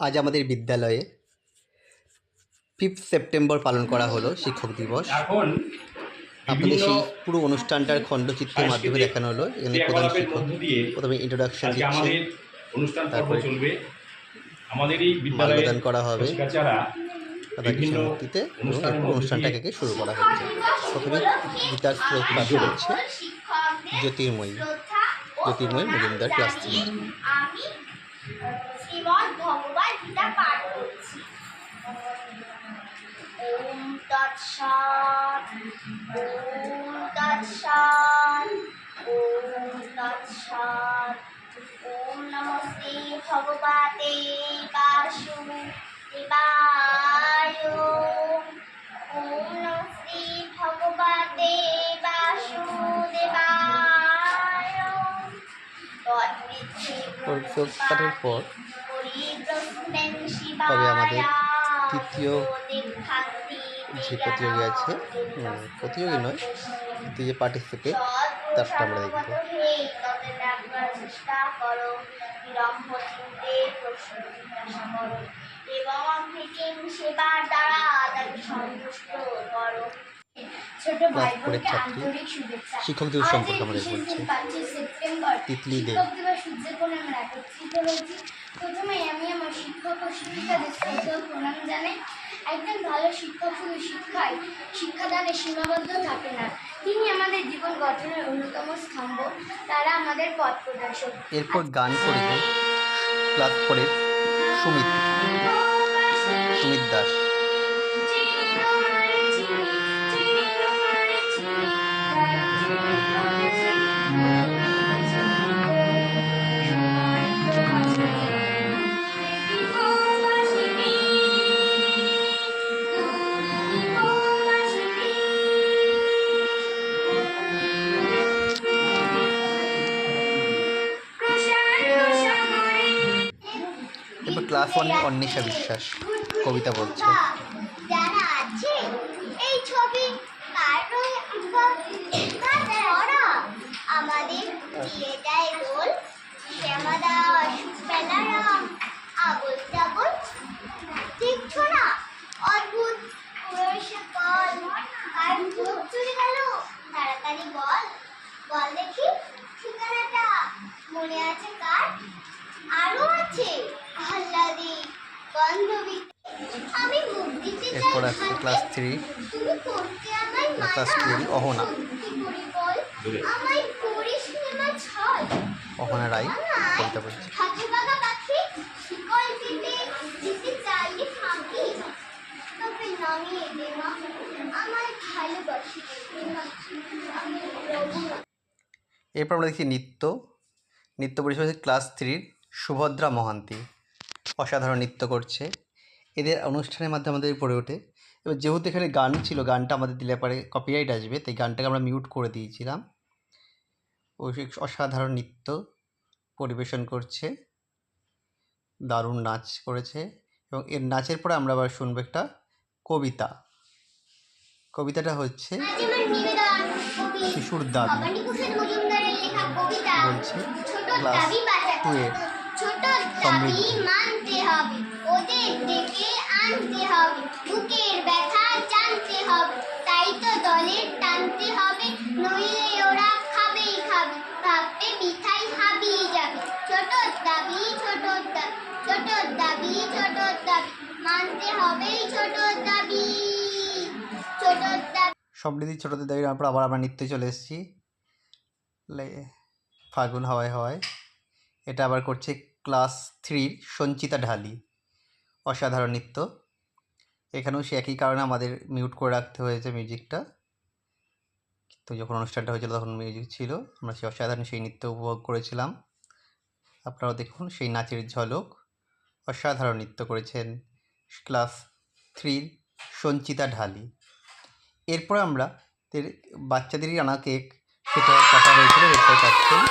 আজ আমাদের বিদ্যালয়ে ফিফথ সেপ্টেম্বর পালন করা হলো শিক্ষক দিবস। আপনাদের সেই পুরো অনুষ্ঠানটার খণ্ডচিত্রের মাধ্যমে দেখানো হলো এখানে প্রধান শিক্ষক প্রথমে ইন্ট্রোডাকশন দিচ্ছে আমাদের তারপরে চলবে। আমাদের এই বিদ্যালয়ে মাল্যদান করা হবে। এরপর মধ্য অনুষ্ঠানটাকে শুরু করা হচ্ছে প্রথমে গীতার শ্লোক পাঠ করছে জ্যোতির্ময়ী জ্যোতির্ময়ী মজুমদার ক্লাস থ্রি শ্রীমদ্ পাঠ করছি। ওম তৎসৎ ওম তৎসৎ ওম তৎসৎ ওম নমস্তে ভগবতে বাসুদেবায় ওম নমস্তে ভগবতে শ্লোক পাঠের পর তবে আমাদের তৃতীয় যে প্রতিযোগী আছে প্রতিযোগী নয় তৃতীয় যে পার্টিসিপেট তারটা আমরা দেখব। এবং অকৃত্রিম ফোরের ছাত্রী শিক্ষক দিবস সম্পর্কে আমাদের বলছে তিতলি প্রথমে আমি আমার শিক্ষক ও শিক্ষিকাদের শ্রদ্ধা প্রণাম জানাই। একজন ভালো শিক্ষক শুধু শিক্ষায় শিক্ষাদানে সীমাবদ্ধ থাকে না। তিনি আমাদের জীবন গঠনের অন্যতম স্তম্ভ। তারা আমাদের পথ প্রদর্শক। এরপর গান করবে ক্লাস ফোরের সুমিত। সুমিত দাস। ক্লাস অন্বেষা বিশ্বাস কবিতা বলছে। তবে নামিয়ে দে মা আমায় ভালোবাসি আমি রঘুনাথ এরপর আমরা দেখছি নৃত্য। নৃত্য পরিষদের ক্লাস থ্রির সুভদ্রা মহান্তি। অসাধারণ নৃত্য করছে। এদের অনুষ্ঠানের মাধ্যমে আমাদের পড়ে ওঠে। এবার যেহেতু এখানে গান ছিল গানটা আমাদের দিলে পরে কপিরাইট আসবে তাই গানটাকে আমরা মিউট করে দিয়েছিলাম। ওই অসাধারণ নৃত্য পরিবেশন করছে দারুণ নাচ করেছে এবং এর নাচের পরে আমরা আবার শুনব একটা কবিতা। কবিতাটা হচ্ছে শিশুর দাবি বলছে ক্লাস টু এর সমৃদ্ধি। মানতে হবে। ওদের ডেকে আনতে হবে। বুকের ব্যথা জানতে হবে। তাই তো দলের টানতে হবে। নইলে ওরা খাবেই খাবে। ভাববে মিঠাই হাবিয়ে যাবে। ছোট দাবি ছোট দাবি। ছোট দাবি ছোট দাবি। মানতে হবেই ছোট দাবি। ছোট দাবি। সমৃদ্ধি ছোটোদের দাবি তারপর আবার আমরা নৃত্যে চলে এসেছি ফাগুন হাওয়ায় হাওয়ায়। এটা আবার করছে ক্লাস থ্রির সঞ্চিতা ঢালি। অসাধারণ নৃত্য এখানেও সে একই কারণে আমাদের মিউট করে রাখতে হয়েছে মিউজিকটা তো যখন অনুষ্ঠানটা হয়েছিল তখন মিউজিক ছিল আমরা সেই অসাধারণ সেই নৃত্য উপভোগ করেছিলাম আপনারাও দেখুন সেই নাচের ঝলক অসাধারণ নৃত্য করেছেন ক্লাস থ্রির সঞ্চিতা ঢালি এরপর আমরা বাচ্চাদেরই আনা কেক সেটা কাটা হয়েছিল অসাধারণ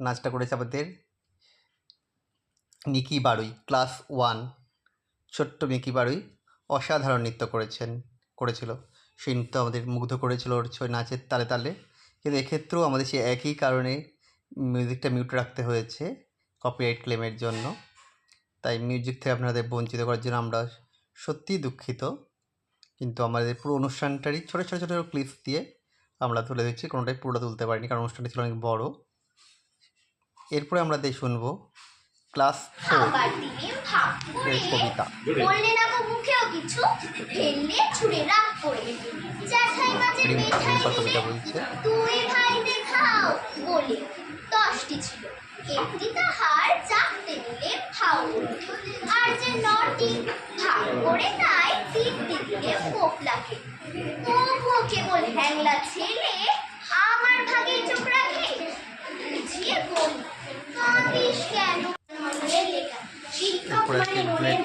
নাচটা করেছে আমাদের নিকি বারুই, ক্লাস ওয়ান, ছোট্ট মিকি বারুই, অসাধারণ নৃত্য করেছেন, করেছিল। সেই নৃত্য আমাদের মুগ্ধ করেছিল ওর ছয় নাচের তালে তালে। কিন্তু এক্ষেত্রেও আমাদের সেই একই কারণে মিউজিকটা মিউট রাখতে হয়েছে কপিরাইট ক্লেমের জন্য। তাই মিউজিক থেকে আপনাদের বঞ্চিত করার জন্য আমরা সত্যিই দুঃখিত। কিন্তু আমাদের পুরো অনুষ্ঠানটারই ছোটো ছোটো ছোটো ক্লিপস দিয়ে আমরা তুলে দিচ্ছি কোনোটাই পুরোটা তুলতে পারিনি, কারণ অনুষ্ঠানটা ছিল অনেক বড়। এরপরে আমরা দিয়ে শুনব ক্লাস ফোর। কবিতা। কবিতা বলছে। বলে দশটি ছিল। একটি তাহার চাকতে নিলে ফাউ আর যে নটি ভাগ করে তাই তিনটি দিলে পোকলাকে তবুও কেবল হ্যাংলা ছেলে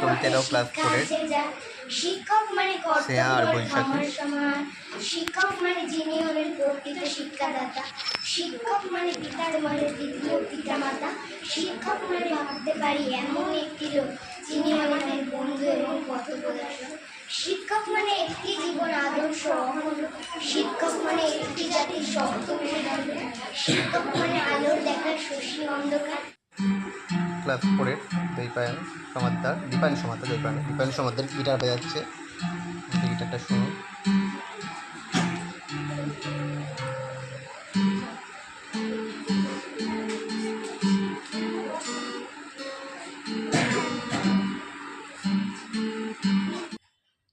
কবিতাটাও ক্লাস ফোরের শিক্ষক মানে শ্রেয়া আর বৈশাখী। সমান সমান শিক্ষক মানে যিনি হলেন প্রকৃত শিক্ষাদাতা। শিক্ষক মানে পিতার মানে দ্বিতীয় পিতা মাতা শিক্ষক মানে ভাবতে পারি এমন একটি লোক যিনি আমাদের বন্ধু এবং পথ শিক্ষক মানে একটি জীবন আদর্শ শিক্ষক মানে একটি জাতির শক্ত শিক্ষক মানে আলোর দেখা শশী অন্ধকার। ক্লাস ফোরের দৈপায়ন সমাদ্দার দীপায়ন সমাদ্দার দৈপায়ন দীপায়ন সমাদ্দার গিটার বাজাচ্ছে। গিটারটা শুনুন।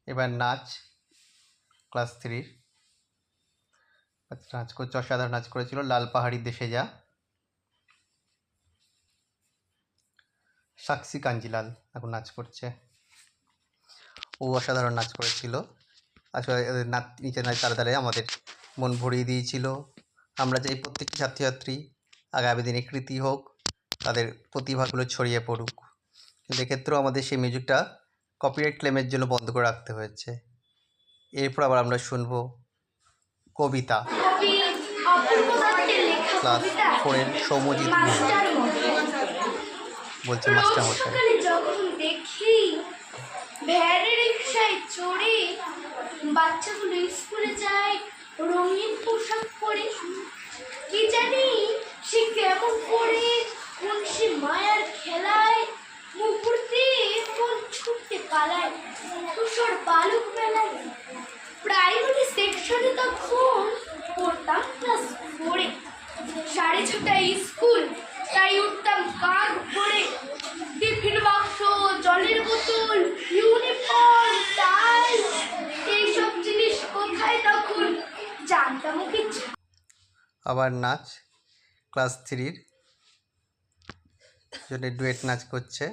এবার নাচ, ক্লাস থ্রির। নাচ করছে অসাধারণ নাচ করেছিল, লাল পাহাড়ি দেশে যা। সাক্ষী কাঞ্জিলাল এখন নাচ করছে। ও অসাধারণ নাচ করেছিল। আসলে এদের নাচ নিচে নাচ তালে তালে আমাদের মন ভরিয়ে দিয়েছিল। আমরা চাই প্রত্যেকটি ছাত্রছাত্রী আগামী দিনে কৃতি হোক তাদের প্রতিভাগুলো ছড়িয়ে পড়ুক। কিন্তু এক্ষেত্রেও আমাদের সেই মিউজিকটা কপিরাইট ক্লেমের জন্য বন্ধ করে রাখতে হয়েছে। এরপর আবার আমরা শুনব কবিতা। ক্লাস ফোরের সৌম্যজিৎ গুহ বলছে মাস্টার মশাই যখন দেখি ভ্যানে রিক্সায় চড়ে বাচ্চাগুলো স্কুলে যায়, রঙিন পোশাক পরে, কি জানি সে কেমন করে কোন সে মায়ার খেলায়, মুহূর্তে কোন ছুটতে পালায় তুষর বালুক মেলায়। প্রাইমারি সেকশনে তখন পড়তাম ক্লাস ফোরে সাড়ে ছটায় স্কুল, তাই আবার নাচ, ক্লাস থ্রির জন্য ডুয়েট নাচ করছে।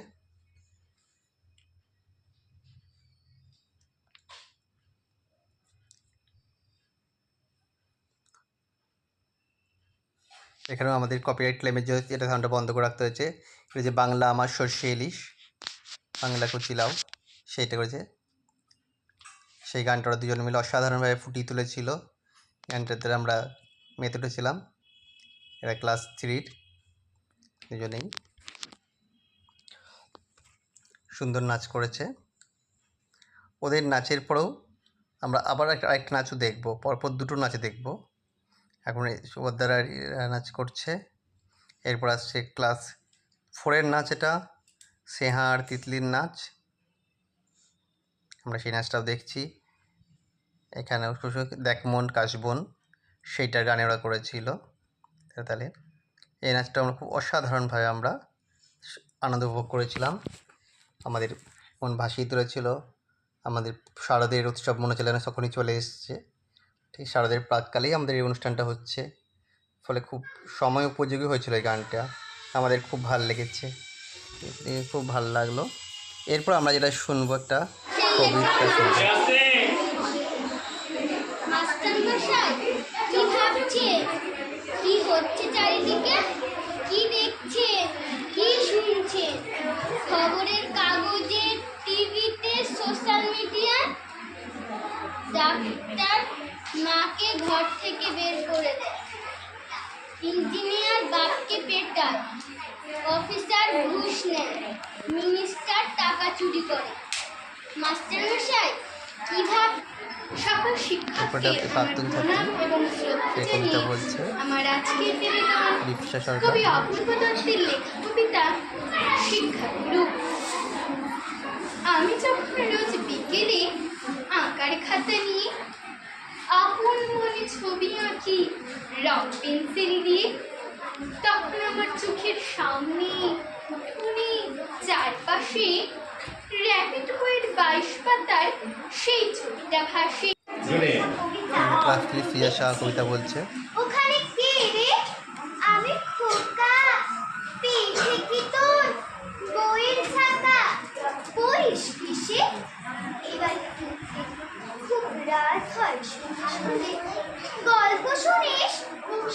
এখানেও আমাদের কপিরাইট ক্লেমের জন্য এটা সাউন্ডটা বন্ধ করে রাখতে হয়েছে। এটা যে বাংলা আমার সর্ষে ইলিশ, বাংলা কুচিলাও সেইটা করেছে। সেই গানটা ওরা দুজন মিলে অসাধারণভাবে ফুটিয়ে তুলেছিল। গানটাতে আমরা মেতে উঠেছিলাম এরা ক্লাস থ্রির। দুজনেই সুন্দর নাচ করেছে। ওদের নাচের পরেও আমরা আবার একটা আরেকটা নাচও দেখব। পরপর দুটো নাচে দেখব। এখন এই সুভদ্রা নাচ করছে। এরপর আসছে ক্লাস ফোরের নাচ এটা। স্নেহা আর তিতলির নাচ। আমরা সেই নাচটাও দেখছি। এখানে দেখ মন, কাশবন। সেইটার গানে ওরা করেছিল। তাহলে এই নাচটা আমরা খুব অসাধারণভাবে আমরা আনন্দ উপভোগ করেছিলাম। আমাদের মন ভাসিয়ে তুলেছিল। আমাদের শারদের উৎসব মনে চলে না সকলেই চলে এসছে। ঠিক শারদের প্রাককালেই আমাদের এই অনুষ্ঠানটা হচ্ছে। ফলে খুব সময় উপযোগী হয়েছিল এই গানটা। আমাদের খুব ভালো লেগেছে। খুব ভালো লাগল। এরপর আমরা যেটা শুনব একটা কবিতা শুনব। চাও কি ভাবছে? কি হচ্ছে চারিদিকে? কি দেখছে? কি শুনছে? খবরের কাগজে টিভিতে সোশ্যাল মিডিয়ায় ডাক্তার মাকে ঘর থেকে বের করে দেয়। ইঞ্জিনিয়ার বাপকে পেটায়। অফিসার ঘুষ নেয়। মিনিস্টার টাকা চুরি করে। মাস্টারমশাই কীভাবে সকল শিক্ষককে প্রণাম এবং শ্রদ্ধা বলছে আমার আজকের নিবেদন কবি অপূর্ব দত্তের লেখা কবিতা শিক্ষাগুরু আমি যখন রোজ বিকেলে আঁকার খাতা নিয়ে আপন মনে ছবি আঁকি রং পেন্সিল দিয়ে তখন আমার চোখের শাহ কবিতা বলছে। খুব গল্প শুনিস?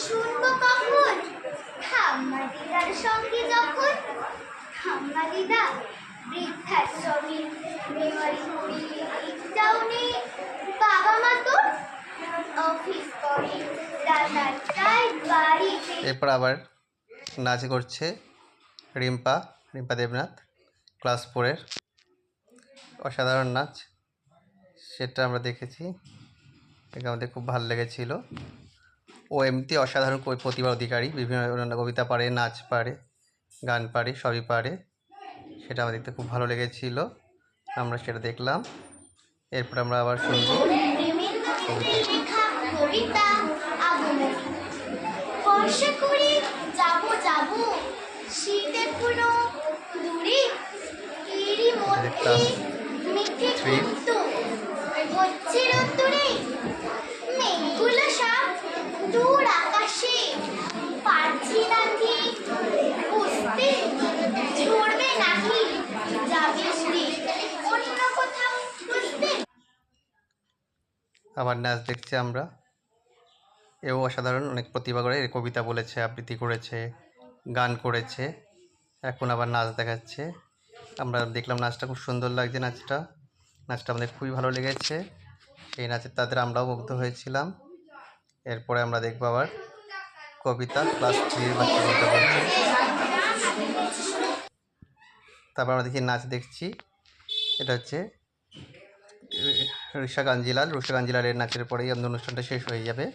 শুনব কখন? ঠাম্মা দিদার সঙ্গে যখন। ঠাম্মা দিদা, বৃদ্ধাশ্রমে। মেমারি বাবা মা তোর এরপর আবার নাচ করছে রিম্পা রিম্পা দেবনাথ ক্লাস ফোরের। অসাধারণ নাচ। সেটা আমরা দেখেছি। এটা আমাদের খুব ভালো লেগেছিল। ও এমনিতে অসাধারণ প্রতিভার অধিকারী। বিভিন্ন কবিতা পারে নাচ পারে গান পারে সবই পারে। সেটা আমার দেখতে খুব ভালো লেগেছিল। আমরা সেটা দেখলাম। এরপর আমরা আবার শুনব। কবিতা শীত এখনও দূরে এরই মধ্যে. ঘুরতো হচ্ছে রোদ্দুরে। মেঘগুলো সব দূর আকাশে পারছি না ঠিক বুঝতে নাকি যাবে অন্য কোথাও বুঝতে আবার নাচ দেখছি আমরা। এও অসাধারণ অনেক প্রতিভা করে কবিতা বলেছে আবৃত্তি করেছে। গান করেছে। এখন আবার নাচ দেখাচ্ছে। আমরা দেখলাম নাচটা খুব সুন্দর লাগছে নাচটা। নাচটা আমাদের খুবই ভালো লেগেছে। সেই নাচের তাদের আমরাও মুগ্ধ হয়েছিলাম। এরপরে আমরা দেখব আবার কবিতা ক্লাস থ্রির বাচ্চা কবিতা বলছে। তারপর আমরা দেখি নাচ দেখছি। এটা হচ্ছে ঋষা কাঞ্জিলাল ঋষা কাঞ্জিলালের নাচের পরেই আমাদের অনুষ্ঠানটা শেষ হয়ে যাবে।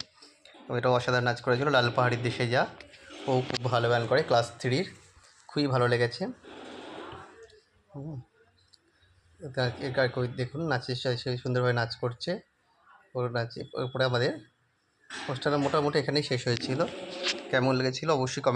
এটা অসাধারণ নাচ করেছিল লাল পাহাড়ির দেশে যা। ও খুব ভালো গান করে, ক্লাস থ্রির। খুবই ভালো লেগেছে। এর কবি দেখুন, নাচের সেই সুন্দরভাবে নাচ করছে। ওর নাচে ওপরে আমাদের। অনুষ্ঠানটা মোটামুটি এখানেই শেষ হয়েছিল। কেমন লেগেছিল অবশ্যই কমেন্ট